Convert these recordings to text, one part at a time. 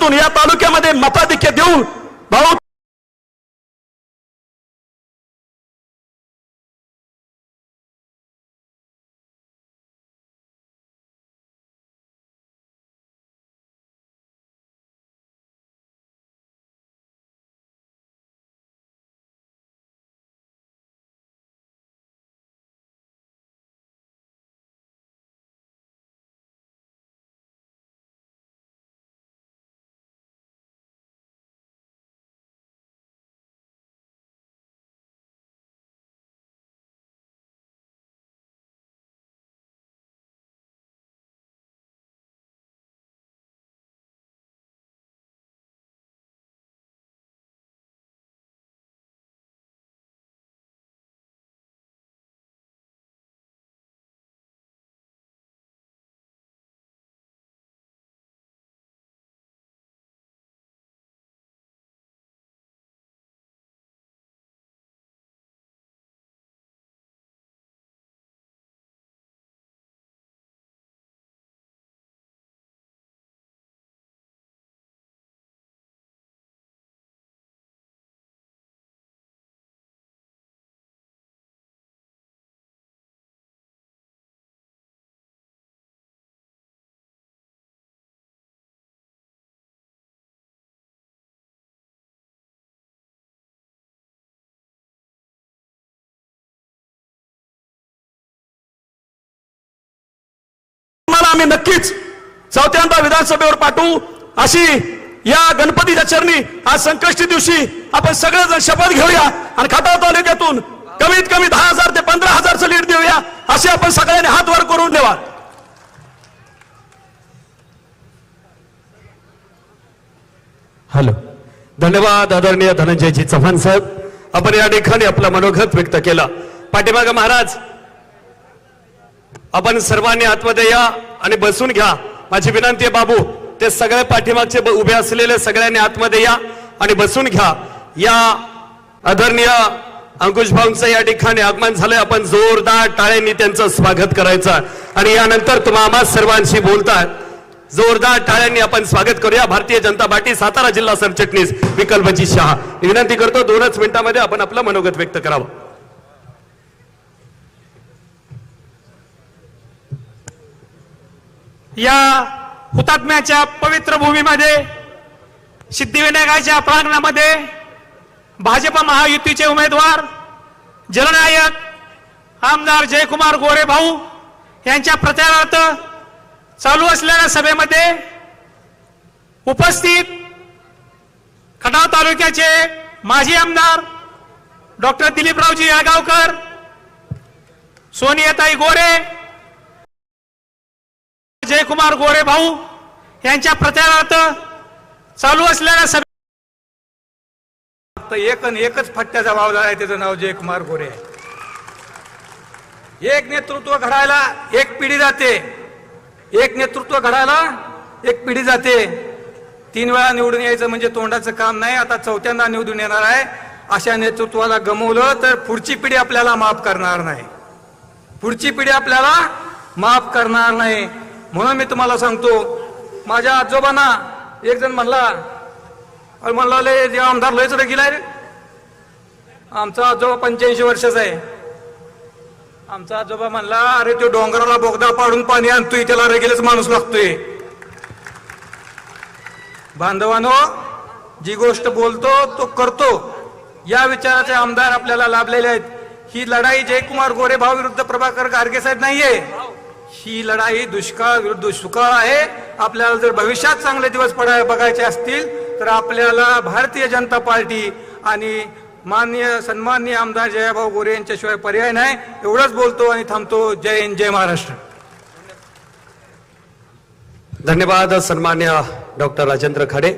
प्रयत्नातून या तालुक्यामध्ये मताधिक्य देऊन भाऊ आम्ही नक्कीच चौथ्यांदा विधानसभेवर पाठवू. अशी या गणपतीच्या चरणी आज संकष्टी दिवशी आपण सगळेजण शपथ घेऊया आणि खटाव तालुक्यातून कमीत कमी दहा हजार ते पंधरा हजारचं लीड देऊया. असे आपण सगळ्यांनी हात वर करून देवा हॅलो. धन्यवाद आदरणीय धनंजयजी चव्हाण साहेब. आपण या ठिकाणी आपला मनोगत व्यक्त केला. पाठीमाग महाराज आपण सर्वांनी आतमध्ये या. आणि बसून घ्या. माझी विनंती आहे बाबू ते सगळे पाठीमागचे उभे असलेले सगळ्यांनी आतमध्ये या आणि बसून घ्या. या आदरणीय अंकुश भाऊंचं या ठिकाणी आगमन झालंय. आपण जोरदार टाळ्यांनी त्यांचं स्वागत करायचं आणि यानंतर तुम्हा सर्वांशी बोलतात जोरदार टाळ्यांनी आपण स्वागत करूया. भारतीय जनता पार्टी सातारा जिल्हा सरचिटणीस विकल्पजी शहा. विनंती करतो दोनच मिनिटांमध्ये आपण आपलं मनोगत व्यक्त करावं. या हुतात्म्याच्या पवित्र भूमीमध्ये सिद्धिविनायकाच्या प्रांगणामध्ये भाजप महायुतीचे उमेदवार जननायक आमदार जयकुमार गोरे भाऊ यांच्या प्रचारार्थ चालू असलेल्या सभेमध्ये उपस्थित खटाव तालुक्याचे माजी आमदार डॉक्टर दिलीपरावजी यागावकर सोनियाताई गोरे जयकुमार गोरे भाऊ यांच्या प्रचारार्थ चालू असलेल्या सभे फक्त एक एकच फट्ट्याचा वावला आहे त्याचं नाव जयकुमार गोरे आहे. एक नेतृत्व घडायला एक पिढी जाते. एक नेतृत्व घडायला एक पिढी जाते. तीन वेळा निवडून यायचं म्हणजे तोंडाचं काम नाही आता चौथ्यांदा निवडून येणार आहे. अशा नेतृत्वाला गमवलं तर पुढची पिढी आपल्याला माफ करणार नाही. पुढची पिढी आपल्याला माफ करणार नाही. म्हणून मी तुम्हाला सांगतो माझ्या आजोबांना एक जण म्हणला अरे म्हणला लय जे आमदार लयच गेलाय रे. आमचा आजोबा पंच्याऐंशी वर्षाचा आहे. आमचा आजोबा म्हणला अरे तो डोंगराला बोगदा पाडून पाणी आणतोय त्याला रेगेलच माणूस लागतोय. बांधवानो जी गोष्ट बोलतो तो करतो. या विचाराचे आमदार आपल्याला लाभलेले आहेत. ही लढाई जयकुमार गोरे भाऊ विरुद्ध प्रभाकर गारगे साहेब नाहीये. ही लढाई दुष्काळ विरुद्ध सुकाळ आहे. आपल्याला जर भविष्यात चांगले दिवस पडाय बघायचे असतील तर आपल्याला भारतीय जनता पार्टी आणि माननीय सन्माननीय आमदार जयाभाऊ गोरे यांच्याशिवाय पर्याय नाही. एवढंच बोलतो आणि थांबतो. जय हिंद जय महाराष्ट्र. धन्यवाद सन्मान्य डॉक्टर राजेंद्र खडे.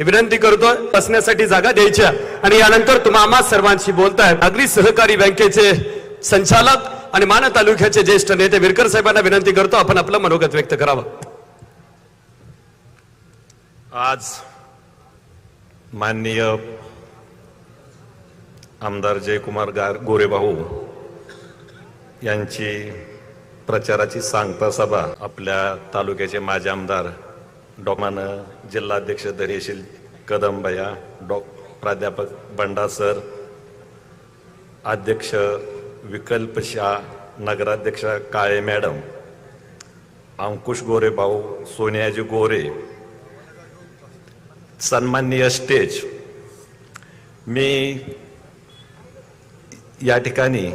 विनंती करतोय बसण्यासाठी जागा द्यायच्या. आणि यानंतर तुम्हा सर्वांशी बोलताय नागरी सहकारी बँकेचे संचालक आणि मान तालुक्याचे ज्येष्ठ नेते विरकर साहेबांना विनंती करतो आपण आपलं मनोगत व्यक्त करावं. आज माननीय आमदार जयकुमार गार गोरेभाऊ यांची प्रचाराची सांगता सभा आपल्या तालुक्याचे माजी आमदार डॉमान जिल्हाध्यक्ष धैर्यशील कदंबया डॉ. प्राध्यापक बंडा सर अध्यक्ष विकल्प शाह नगराध्यक्ष काळे मॅडम अंकुश गोरे भाऊ सोनियाजी गोरे सन्माननीय स्टेज. मी या ठिकाणी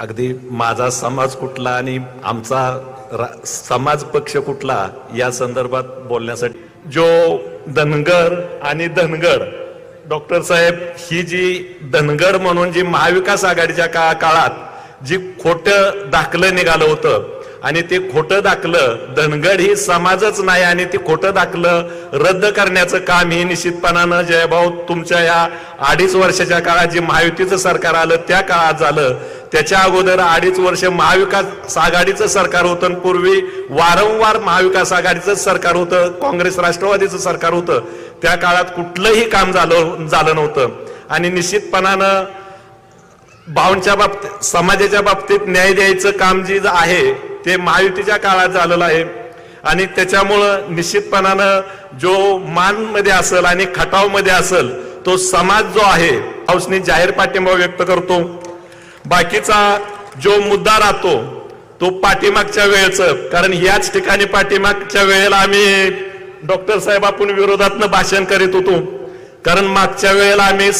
अगदी माझा समाज कुठला आणि आमचा समाज पक्ष कुठला या संदर्भात बोलण्यासाठी जो धनगर आणि धनगड डॉक्टर साहेब ही जी धनगड म्हणून जी महाविकास आघाडीच्या का काळात जी खोटं दाखलं निघालं होतं आणि ते खोटं दाखलं धनगड ही समाजच नाही आणि ते खोटं दाखलं रद्द करण्याचं काम हे निश्चितपणानं जयभाऊ तुमच्या या अडीच वर्षाच्या काळात जे महायुतीचं सरकार आलं त्या काळात झालं. त्याच्या अगोदर अडीच वर्ष महाविकास आघाडीचं सरकार होतं आणि पूर्वी वारंवार महाविकास आघाडीचं सरकार होतं काँग्रेस राष्ट्रवादीचं सरकार होतं. त्या काळात कुठलंही काम झालं झालं नव्हतं. आणि निश्चितपणानं भावांच्या बाबतीत समाजाच्या बाबतीत न्याय द्यायचं काम जे आहे ते महायुतीच्या काळात झालेलं आहे. आणि त्याच्यामुळं निश्चितपणानं जो मानमध्ये असेल आणि खटावमध्ये असेल तो समाज जो आहे हाऊसनी जाहीर पाठिंबा व्यक्त करतो. बाकीचा जो मुद्दा राहतो तो पाठीमागच्या वेळेचं कारण याच ठिकाणी पाठीमागच्या वेळेला आम्ही डॉक्टर साहेब आपण विरोधातनं भाषण करीत होतो. कारण मागच्या वेळेला आम्ही